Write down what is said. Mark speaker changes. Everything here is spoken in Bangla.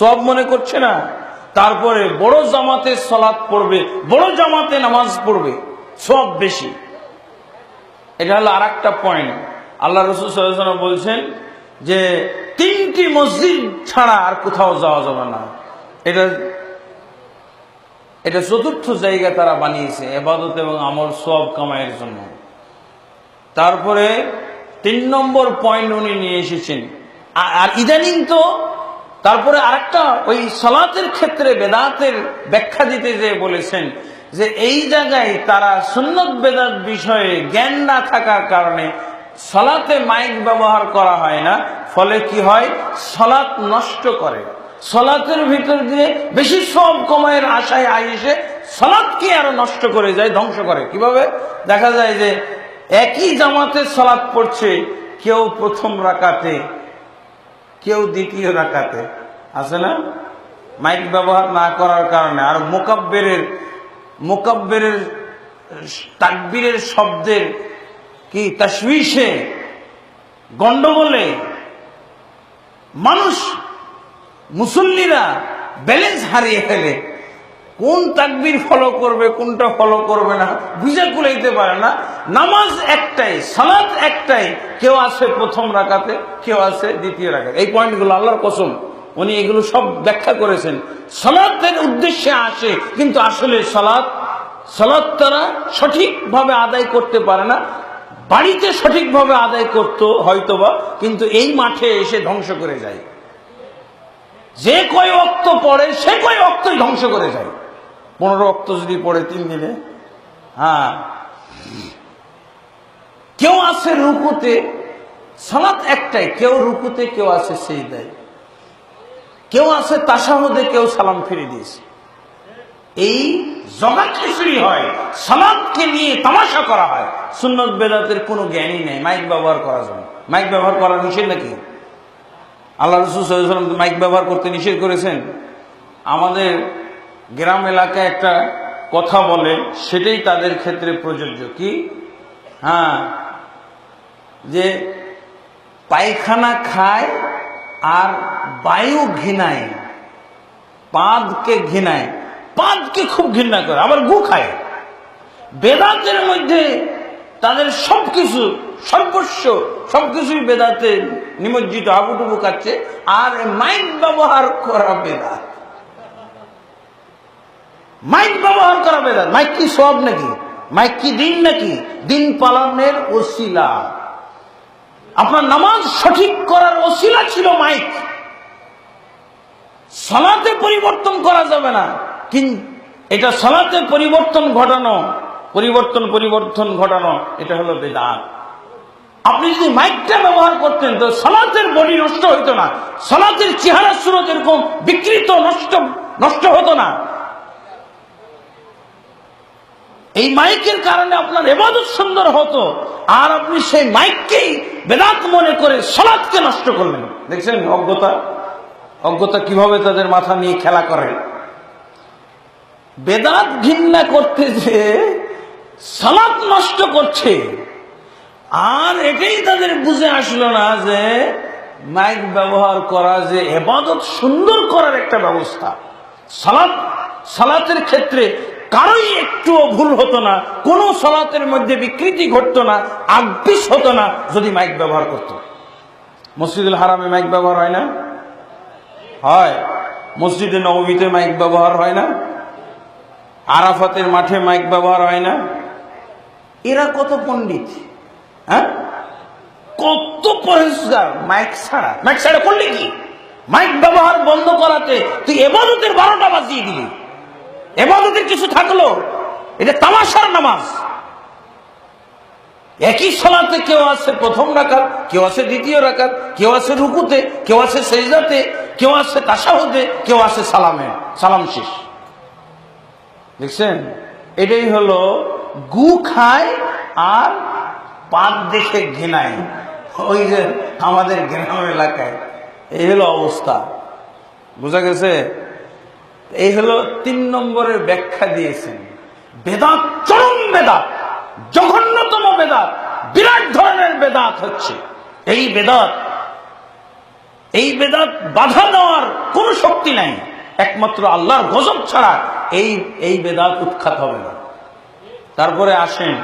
Speaker 1: সব মনে করছে না। তারপরে বড় জামাতে সলাৎ পড়বে, বড় জামাতে নামাজ পড়বে, সব বেশি। এটা হলো আর একটা পয়েন্ট আল্লাহ রসুল বলছেন যে, তিনটি মসজিদ ছাড়া আর কোথাও যাওয়া যাবে না। এটা এটা চতুর্থ জায়গা তারা বানিয়েছে, এবাদত এবং আমল সব কামাইয়ের জন্য। তারপরে তিন নম্বর পয়েন্ট উনি নিয়ে এসেছেন। আর ইদানিং তো তারপরে আরেকটা ওই সলাতের ক্ষেত্রে বেদাতের ব্যাখ্যা দিতে যে বলেছেন যে এই জায়গায় তারা সুন্নত বেদাত বিষয়ে জ্ঞান না থাকার কারণে সলাতে মাইক ব্যবহার করা হয় না। ফলে কি হয়? সলাৎ নষ্ট করে। সলাতের ভিতর দিয়ে বেশি সব কমায়ের আশায় আইসে সলাৎকে আরও নষ্ট করে যায়, ধ্বংস করে? কীভাবে? দেখা যায় যে একই জামাতে সলাৎ পড়ছে, কেউ প্রথম রাকাতে কেউ দ্বিতীয় রাখাতে আছে না? মাইক ব্যবহার না করার কারণে আর মোকাব্বেরের মোকাব্বের তাকবীরের শব্দের কি তশবিশে গন্ডগোলে মানুষ, মুসল্লিরা ব্যালেন্স হারিয়ে ফেলে। কোন তাকবির ফলো করবে, কোনটা ফলো করবে না, বুঝে কুলাইতে পারে না। নামাজ একটাই, সালাত একটাই, কেউ আছে প্রথম রাখাতে কেউ আছে দ্বিতীয় রাকাতে। এই পয়েন্টগুলো আল্লাহর কসম, উনি এগুলো সব ব্যাখ্যা করেছেন। সালাতের উদ্দেশ্যে আসে, কিন্তু আসলে সালাত সালাত তারা সঠিকভাবে আদায় করতে পারে না। বাড়িতে সঠিকভাবে আদায় করতো হয়তোবা, কিন্তু এই মাঠে এসে ধ্বংস করে যায়। যে কয় অক্ত পড়ে, সে কয় অক্তই ধ্বংস করে যায়। পনেরো অক্ত যদি পড়ে তিন দিনে হ্যাঁ। কেউ আছে রুকুতে, সালাত একটাই, কেউ রুকুতে, কেউ আছে সেই দেয় কেউ আছে তাসাহদে কেউ সালাম ফিরে দিয়েছে। এই জগা খিচুড়ি হয় সালাদকে নিয়ে তামাশা করা হয়। সুন্নত বেদাতের কোনো জ্ঞানই নেই, মাইক ব্যবহার করা যায়। মাইক ব্যবহার করা নিষেধ নাকি? আল্লাহ রসুল মাইক ব্যবহার করতে নিষেধ করেছেন? আমাদের গ্রাম এলাকায় একটা কথা বলে, সেটাই তাদের ক্ষেত্রে প্রযোজ্য। কি? হ্যাঁ। যে পায়খানা খায় আর বায়ু ঘৃণায়। পাদকে ঘৃণায়। পাদকে খুব ঘৃণা করে, আবার গু খায়। বেদাতের মধ্যে তাদের সবকিছু, সর্বস্ব সবকিছুই বেদাতে নিমজ্জিত হাবুডুবু কাচ্ছে আর মাইক ব্যবহার করা বেদাত মাইক ব্যবহার করা বেদাত। মাইক কি সব নাকি? মাইক কি দিন নাকি? দিন পালনের ওসিলা। আপনার নামাজ সঠিক করার ওসিলা ছিল মাইক। সলাতে পরিবর্তন করা যাবে না। এটা সলাতে পরিবর্তন ঘটানো। পরিবর্তন পরিবর্তন ঘটানো, এটা হলো বেদাত। আপনি যদি মাইকটা ব্যবহার করতেন, তো সলাতের বডি নষ্ট হইতো না। সলাতের চেহারা সুরত এরকম বিকৃত, নষ্ট নষ্ট হতো না। এই মাইকের কারণে আপনার এবাদত সুন্দর হতো আর আপনি সেই মাইককেই বেদাত মনে করে সলাদকে নষ্ট করলেন। দেখছেন অজ্ঞতা? অজ্ঞতা কীভাবে তাদের মাথা নিয়ে খেলা করে? বেদাত ঘৃণা করতে যে সালাত নষ্ট করছে আর এটাই তাদের বুঝে আসলো না যে মাইক ব্যবহার করা যে এবাদত সুন্দর করার একটা ব্যবস্থা। সালাত সালাতের ক্ষেত্রে কারোই একটুও ভুল হতো না, কোনো সলাতের মধ্যে বিকৃতি ঘটতো না আগ্বিস হতো না যদি মাইক ব্যবহার করত। মসজিদুল হারামে মাইক ব্যবহার হয় না? হয়। মসজিদে নবমীতে মাইক ব্যবহার হয় না? আরাফাতের মাঠে মাইক ব্যবহার হয় না? এরা কত পণ্ডিত হ্যাঁ? কত পরিষ্কার মাইক ছাড়া। মাইক ছাড়া করলে কি? মাইক ব্যবহার বন্ধ করাতে তুই এবাদতের বারোটা বাজিয়ে দিলি। এবাদতের কিছু থাকল। এটা তামাশার নামাজ। একই সলাতে কেউ আছে প্রথম রাকাত, কেউ আছে দ্বিতীয় রাকাত, কেউ আছে রুকুতে, কেউ আছে সেজদাতে, কেউ আছে তাসাহুদে কেউ আছে সালামে। সালাম শেষ। দেখছেন? এটাই হলো গু খায় আর পাত দেখে ঘেনায় ওই যে আমাদের গ্রাম এলাকায়, এই হলো অবস্থা। বোঝা গেছে? এই হলো তিন নম্বরের ব্যাখ্যা দিয়েছেন। বেদাত চরম বেদাত, জঘন্যতম বেদাত, বিরাট ধরনের বেদাত হচ্ছে। এই বেদাত এই বেদাত বাধা দেওয়ার কোন শক্তি নাই, একমাত্র আল্লাহর গজব ছাড়া এই এই বেদাত উৎখাত হবে না। তারপরে আসেন